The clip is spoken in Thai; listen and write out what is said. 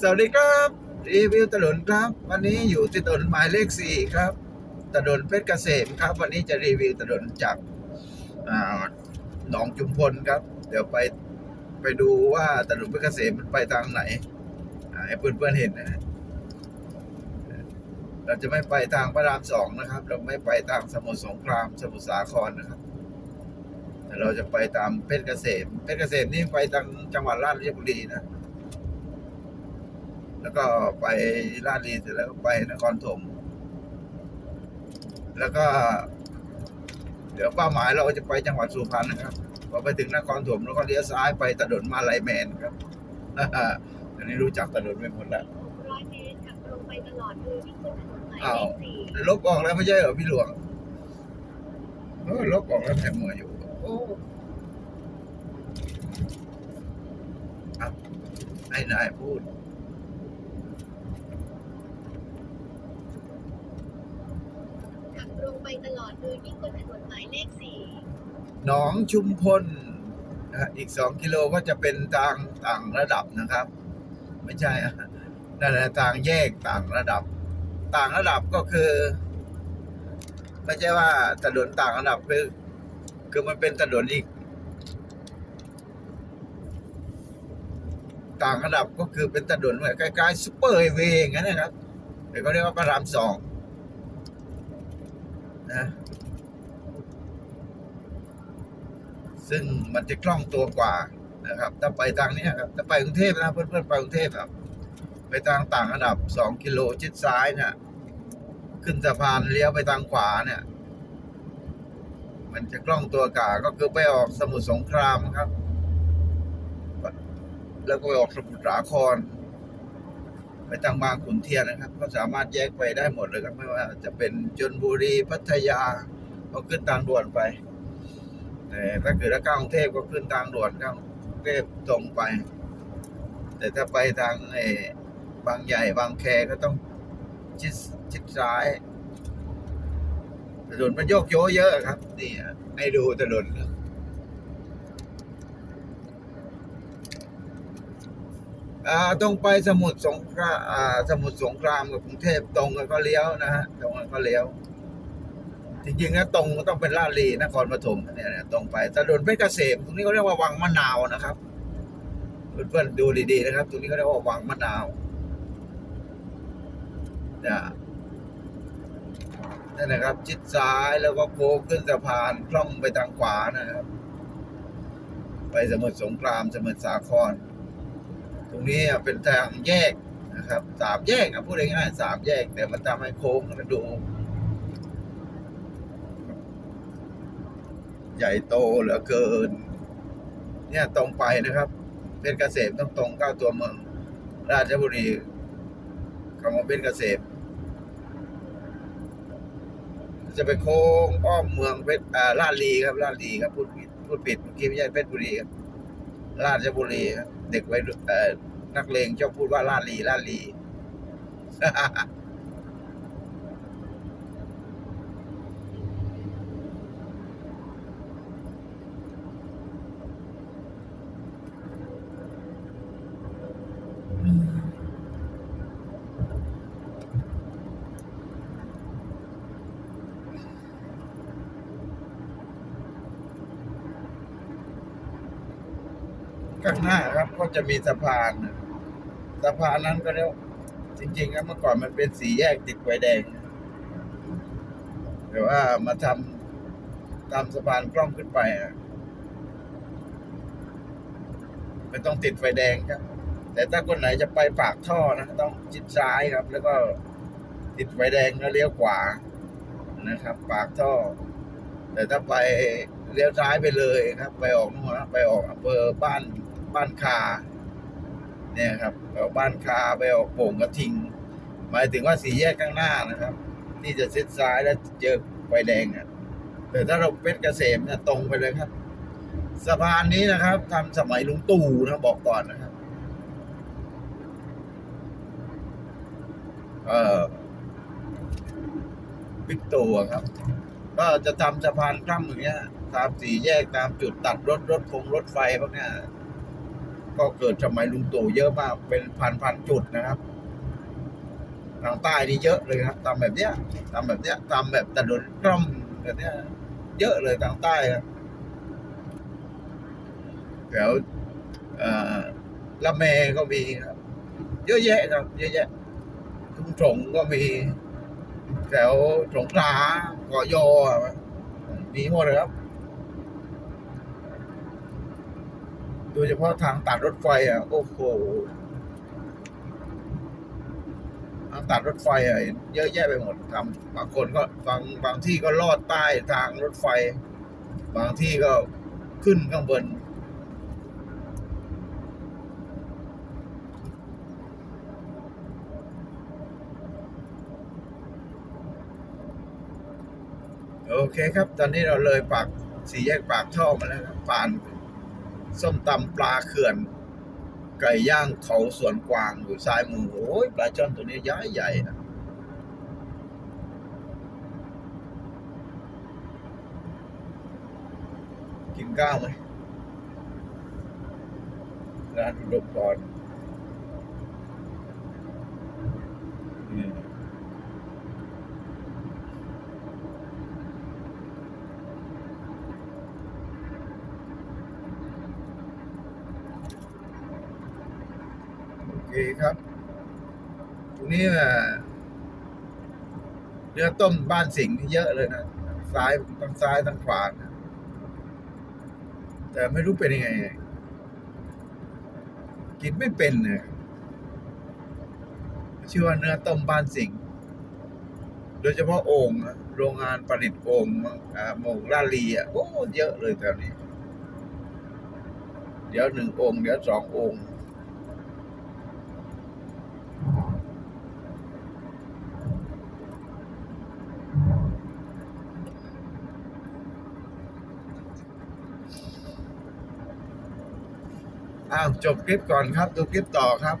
สวัสดีครับรีวิวถนนครับ วันนี้อยู่ที่ถนนหมายเลขสี่ครับถนนเพชรเกษมครับ วันนี้จะรีวิวถนนจากหนองจุมพลครับ เดี๋ยวไปไปดูว่าถนนเพชรเกษมมันไปทางไหนให้เพื่อนๆเห็นนะฮะเราจะไม่ไปทางพระรามสองนะครับ เราไม่ไปทางสมุทรสงครามสมุทรสาครนะครับแต่เราจะไปตามเพชรเกษมเพชรเกษมนี่ไปทางจังหวัดราชบุรีนะ แล้วก็ไปราชบุรีเสร็จแล้วก็ไปนครถม แล้วก็ เดี๋ยวเป้าหมายเราจะไปจังหวัดสุพรรณนะครับพอไปถึงนครถมแล้วก็เลี้ยวซ้ายไปถนนมาลายแมนครับอันนี้รู้จักถนนไม่หมดแล้วร้อยเมตรขับตรงไปตลอดคือวิ่งขึ้นถนนหมายอ้าเลวขสี่ลบออกแล้วไม่ใช่เหรอพี่หลวงเออลบออกแล้วแต่มัวอยู่โอ้อะให้นายพูด ตรงไปตลอดคือวิ่งขึ้นถนนหมายเลขสี่หนองชุมพลนะอีกสองกิโลก็จะเป็นทางต่างระดับนะครับ ไม่ใช่อะนั่นแหละทางแยกต่างระดับ ต่างระดับก็คือ ไม่ใช่ว่าถนนต่างระดับคือคือมันเป็นถนนอีก ต่างระดับก็คือเป็นถนนเหมือนใกล้ๆซูเปอร์ไฮเวย์อย่างนั้นนะครับเดี๋ยวก็เรียกว่าพระรามสอง นะ ซึ่งมันจะคล่องตัวกว่านะครับ ถ้าไปทางนี้ครับถ้าไปกรุงเทพนะเพื่อนๆไปกรุงเทพครับ ไปทางต่างระดับสองกิโลชิดซ้ายเนี่ยขึ้นสะพานเลี้ยวไปทางขวาเนี่ย มันจะคล่องตัวกว่าก็คือไปออกสมุทรสงครามครับ แล้วก็ไปออกสมุทรสาคร ไปทางบางขุนเทียนนะครับ ก็สามารถแยกไปได้หมดเลยครับไม่ว่าจะเป็นชนบุรีพัทยาก็ขึ้นทางด่วนไปแต่ถ้าเกิดถ้าก้ากรุงเทพก็ขึ้นทางด่วนกรุงเทพตรงไป แต่ถ้าไปทางไอ้บางใหญ่บางแคก็ต้องชิดชิดซ้ายถนนมันโยกโยเยอะครับนี่ให้ดูถนนครับอ่า ตรงไปสมุทรสงครามสมุทรสงครามกับกรุงเทพตรงกันก็เลี้ยวนะฮะตรงกันก็เลี้ยว จริงๆนะตรงก็ต้องเป็นลาดลีนครปฐมเนี่ยตรงไปถนนเพชรเกษมตรงนี้เขาเรียกว่าวังมะนาวนะครับเพื่อนๆดูดีๆนะครับ ตรงนี้เขาเรียกว่าวังมะนาวนะนั่นนะครับชิดซ้ายแล้วก็โค้งขึ้นสะพานคล่อมไปทางขวานะครับ ไปสมุทรสงครามสมุทรสาคร รงนี้เป็นทางแยกนะครับสามแยกนะพูดง่ายๆสามแยกแต่มันทำให้โค้งมันดู ใหญ่โตเหลือเกิน เนี่ยตรงไปนะครับเพชรเกษมต้องตรงเข้าตัวเมือง ราชบุรีคำว่าเพชรเกษมจะไปโค้งอ้อมเมืองเพชรอ่าลาดลีครับลาดลีครับพูดผิดพูดผิดเมื่อกี้ไม่ใช่เพชรบุรีครับราชบุรีครับ เด็กวัยนเอ่อนักเลงชอบพูดว่าลาลีลาลี ข้างหน้าครับก็จะมีสะพานนะสะพานนั้นก็เรียกจริงๆครับเมื่อก่อนมันเป็นสีแยกติดไฟแดง แต่ว่ามาทำทำสะพานกล้องขึ้นไปอะไม่ต้องติดไฟแดงครับ แต่ถ้าคนไหนจะไปปากท่อนะต้องชิดซ้ายครับ แล้วก็ติดไฟแดงแล้วเลี้ยวขวานะครับ ปากท่อ แต่ถ้าไปเลี้ยวซ้ายไปเลยครับ ไปออกนู่นนะไปออกอำเภอบ้าน บ้านคาเนี่ยครับไปออกบ้านคาไปออกโป่งกระทิง หมายถึงว่าสี่แยกข้างหน้านะครับ ที่จะชิดซ้ายแล้วเจอไฟแดงอะแต่ถ้าเราเพชรเกษมเนี่ยตรงไปเลยครับสะพานนี้นะครับทำสมัยลุงตู่นะบอกก่อนนะครับ เออบิ๊กตู่ครับ ก็จะทำสะพานข้ามอย่างเงี้ยตามสี่แยกตามจุดตัดรถรถคงรถไฟพวกเนี้ย ก็เกิดสมัยลุงตู่เยอะมาก เป็นพันพันจุดนะครับ ทางใต้นี่เยอะเลยครับทำแบบเนี้ยทำแบบเนี้ยทำแบบถนนกล้อมแบบเนี้ย เยอะเลยทางใต้ครับแถวเอ่อละแมก็มีครับ เยอะแยะครับ เยอะแยะทุ่งสงก็มี แถวสงขลาเกาะยอมีหมดเลยครับ โดยเฉพาะทางตัดรถไฟอะโอ้โหทางตัดรถไฟอะเยอะแยะไปหมดทำบางคนก็บางบางที่ก็ลอดใต้ทางรถไฟ บางที่ก็ขึ้นข้างบนโอเคครับ ตอนนี้เราเลยปากสี่แยกปากท่อมาแล้วครับผ่าน ส้มตำปลาเขื่อน ไก่ย่างเขาสวนกวางอยู่ซ้ายมือโอ้ยปลาช่อนตัวนี้ย้ายใหญ่นะกินข้าวไหมร้านอุดมพร เคครับ ตรงนี้เนื้อต้มบ้านสิงห์นี่เยอะเลยนะซ้ายทั้งซ้ายทั้งขวานะแต่ไม่รู้เป็นยังไง กินไม่เป็นเลยชื่อว่าเนื้อต้มบ้านสิงห์โดยเฉพาะโอ่งนะโรงงานผลิตโอ่งมั้งอ่าโมงลาลีอะโอ้เยอะเลยแถวนี้ เดี๋ยวหนึ่งองค์เดี๋ยวสององค์ อ้าวจบคลิปก่อนครับ ดูคลิปต่อครับ